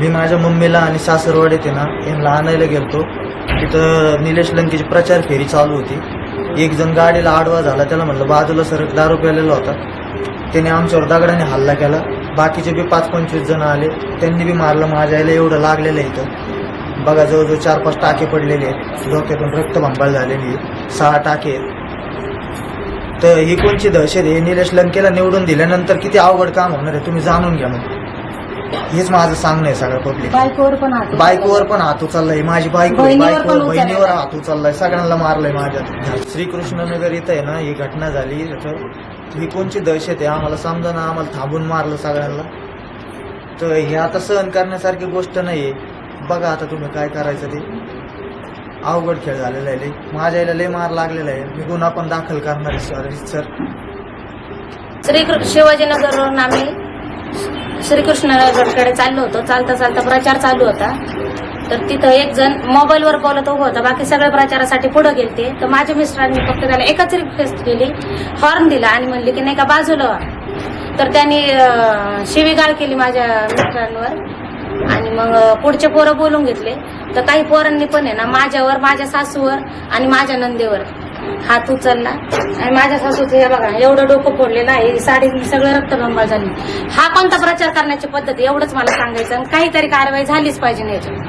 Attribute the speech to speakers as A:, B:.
A: मी माझ्या मम्मीला आणि सासरवाडीत आहे ना यांना आणायला गेलतो. तिथं निलेश लंकेची प्रचार फेरी चालू होती. एक जण गाडीला आडवा झाला त्याला म्हटलं बाजूला सर दारू प्यालेला होता. त्याने आमच्यावर दगडाने हल्ला केला. बाकीचे बी पाच पंचवीस जण आले. त्यांनी बी मारलं माझ्या आईला एवढं लागलेलं आहे इथं. बघा जवळजवळ चार पाच टाके पडलेले आहेत. डोक्यातून रक्तभंबाळ झालेली आहे. सहा टाके आहेत. तर ही कोणची दहशत आहे? निलेश लंकेला निवडून दिल्यानंतर किती अवघड काम होणार आहे? तुम्ही जाणून घ्या मग. हेच माझं सांगणं आहे सगळं पब्लिक
B: बायकोवर पण हात
A: बायकोवर पण हात उचललाय माझी बायको
B: बहिणीवर
A: बायको
B: उचललाय.
A: बहिणीवर हात उचललाय सगळ्यांना मारलंय माझ्या. श्रीकृष्णनगर इथं आहे ना ही घटना झाली. तर ही कोणची दहशत आहे? आम्हाला समजा ना आम्हाला थांबून मारलं सगळ्यांना. तर हे आता सहन करण्यासारखी गोष्ट नाहीये. बघा आता तुम्ही काय करायचं ते. अवघड खेळ झालेला आहे लय. माझ्या आईला लय मार लागलेला आहे. मी गुन्हा पण दाखल करणार आहे सर सर.
B: श्री शिवाजीनगरवरून आम्ही श्रीकृष्णनगरकडे चाललो होतो. चालता चालता प्रचार चालू होता. तर तिथं एक जण मोबाईलवर बोलत उभं होता. बाकी सगळ्या प्रचारासाठी पुढे गेलते. तर माझ्या मिस्टरांनी फक्त त्याला एकच रिक्वेस्ट केली. हॉर्न दिला आणि म्हणले की नाही का बाजूला व्हा. तर त्यांनी शिवीगाळ केली माझ्या मिस्टरांवर. आणि मग पुढचे पोरं बोलून घेतले. तर काही पोरांनी पण आहे ना माझ्यावर माझ्या सासूवर आणि माझ्या नंदेवर. हात उचलला. आणि माझ्या सासूचं हे बघा एवढं डोकं फोडलेलं आहे साडी सगळं रक्तभंबाळ झाली. हा कोणता प्रचार करण्याची पद्धत एवढंच मला सांगायचं आणि काहीतरी कारवाई झालीच पाहिजे ना याच्यात